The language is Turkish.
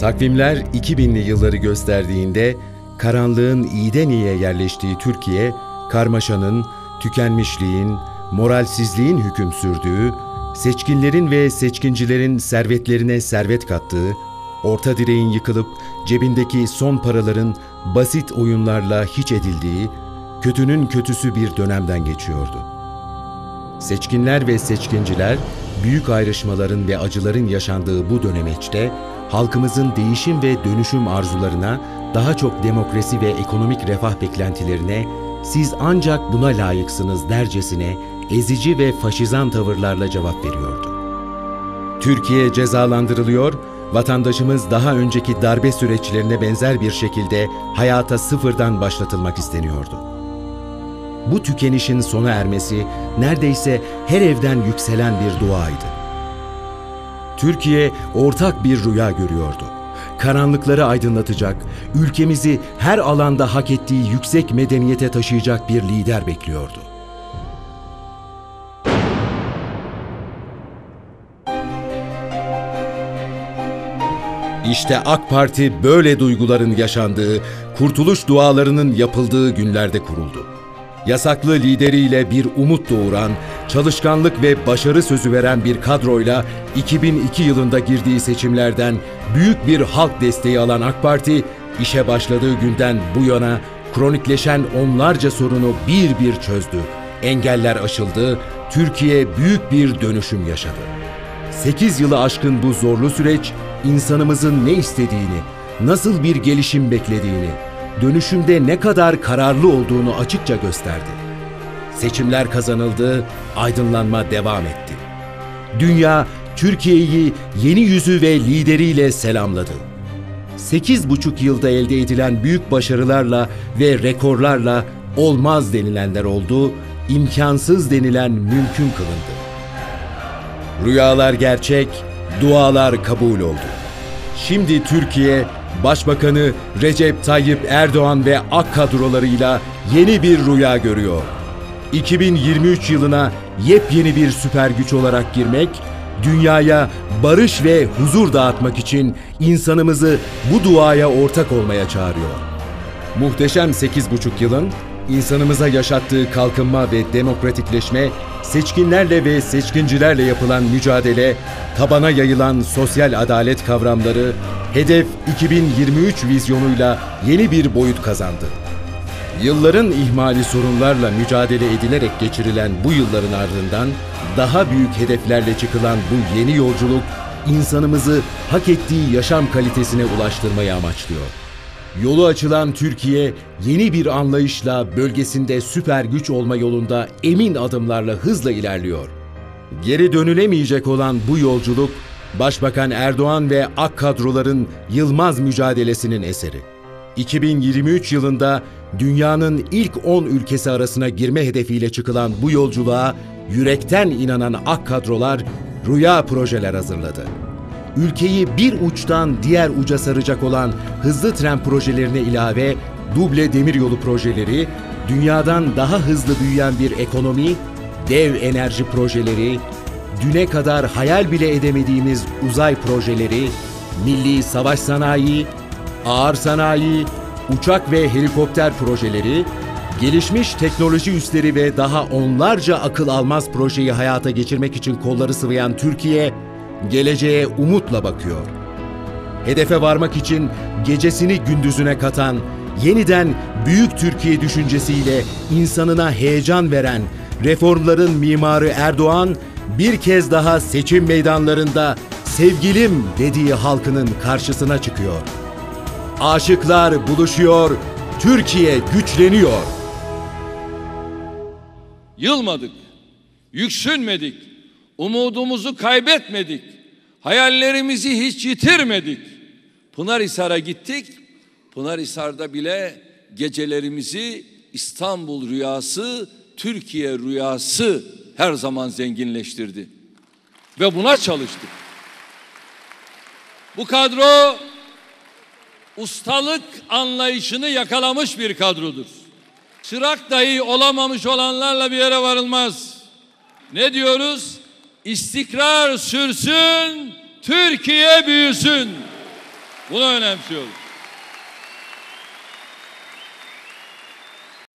Takvimler 2000'li yılları gösterdiğinde karanlığın iyiden iyiye yerleştiği Türkiye, karmaşanın, tükenmişliğin, moralsizliğin hüküm sürdüğü, seçkinlerin ve seçkincilerin servetlerine servet kattığı, orta direğin yıkılıp cebindeki son paraların basit oyunlarla hiç edildiği, kötünün kötüsü bir dönemden geçiyordu. Seçkinler ve seçkinciler, büyük ayrışmaların ve acıların yaşandığı bu dönemeçte, halkımızın değişim ve dönüşüm arzularına, daha çok demokrasi ve ekonomik refah beklentilerine, siz ancak buna layıksınız dercesine ezici ve faşizan tavırlarla cevap veriyordu. Türkiye cezalandırılıyor, vatandaşımız daha önceki darbe süreçlerine benzer bir şekilde hayata sıfırdan başlatılmak isteniyordu. Bu tükenişin sona ermesi neredeyse her evden yükselen bir duaydı. Türkiye ortak bir rüya görüyordu. Karanlıkları aydınlatacak, ülkemizi her alanda hak ettiği yüksek medeniyete taşıyacak bir lider bekliyordu. İşte AK Parti böyle duyguların yaşandığı, kurtuluş dualarının yapıldığı günlerde kuruldu. Yasaklı lideriyle bir umut doğuran, çalışkanlık ve başarı sözü veren bir kadroyla 2002 yılında girdiği seçimlerden büyük bir halk desteği alan AK Parti, işe başladığı günden bu yana kronikleşen onlarca sorunu bir bir çözdü. Engeller aşıldı, Türkiye büyük bir dönüşüm yaşadı. 8 yılı aşkın bu zorlu süreç, insanımızın ne istediğini, nasıl bir gelişim beklediğini, dönüşümde ne kadar kararlı olduğunu açıkça gösterdi. Seçimler kazanıldı, aydınlanma devam etti. Dünya Türkiye'yi yeni yüzü ve lideriyle selamladı. 8,5 yılda elde edilen büyük başarılarla ve rekorlarla olmaz denilenler oldu, imkansız denilen mümkün kılındı. Rüyalar gerçek, dualar kabul oldu. Şimdi Türkiye, Başbakanı Recep Tayyip Erdoğan ve AK kadrolarıyla yeni bir rüya görüyor. 2023 yılına yepyeni bir süper güç olarak girmek, dünyaya barış ve huzur dağıtmak için insanımızı bu duaya ortak olmaya çağırıyor. Muhteşem 8,5 yılın insanımıza yaşattığı kalkınma ve demokratikleşme, seçkinlerle ve seçkincilerle yapılan mücadele, tabana yayılan sosyal adalet kavramları, hedef 2023 vizyonuyla yeni bir boyut kazandı. Yılların ihmali sorunlarla mücadele edilerek geçirilen bu yılların ardından daha büyük hedeflerle çıkılan bu yeni yolculuk insanımızı hak ettiği yaşam kalitesine ulaştırmayı amaçlıyor. Yolu açılan Türkiye yeni bir anlayışla bölgesinde süper güç olma yolunda emin adımlarla hızla ilerliyor. Geri dönülemeyecek olan bu yolculuk Başbakan Erdoğan ve AK kadroların yılmaz mücadelesinin eseri. 2023 yılında dünyanın ilk 10 ülkesi arasına girme hedefiyle çıkılan bu yolculuğa yürekten inanan AK kadrolar rüya projeler hazırladı. Ülkeyi bir uçtan diğer uca saracak olan hızlı tren projelerine ilave duble demiryolu projeleri, dünyadan daha hızlı büyüyen bir ekonomi, dev enerji projeleri, düne kadar hayal bile edemediğimiz uzay projeleri, milli savaş sanayi, ağır sanayi, uçak ve helikopter projeleri, gelişmiş teknoloji üsleri ve daha onlarca akıl almaz projeyi hayata geçirmek için kolları sıvayan Türkiye, geleceğe umutla bakıyor. Hedefe varmak için gecesini gündüzüne katan, yeniden büyük Türkiye düşüncesiyle insanına heyecan veren reformların mimarı Erdoğan bir kez daha seçim meydanlarında sevgilim dediği halkının karşısına çıkıyor. Aşıklar buluşuyor, Türkiye güçleniyor. Yılmadık, yüksünmedik, umudumuzu kaybetmedik, hayallerimizi hiç yitirmedik. Pınarhisar'a gittik, Pınarhisar'da bile gecelerimizi İstanbul rüyası, Türkiye rüyası her zaman zenginleştirdi. Ve buna çalıştık. Bu kadro ustalık anlayışını yakalamış bir kadrodur. Çırak dahi olamamış olanlarla bir yere varılmaz. Ne diyoruz? İstikrar sürsün, Türkiye büyüsün. Bunu önemsiyoruz.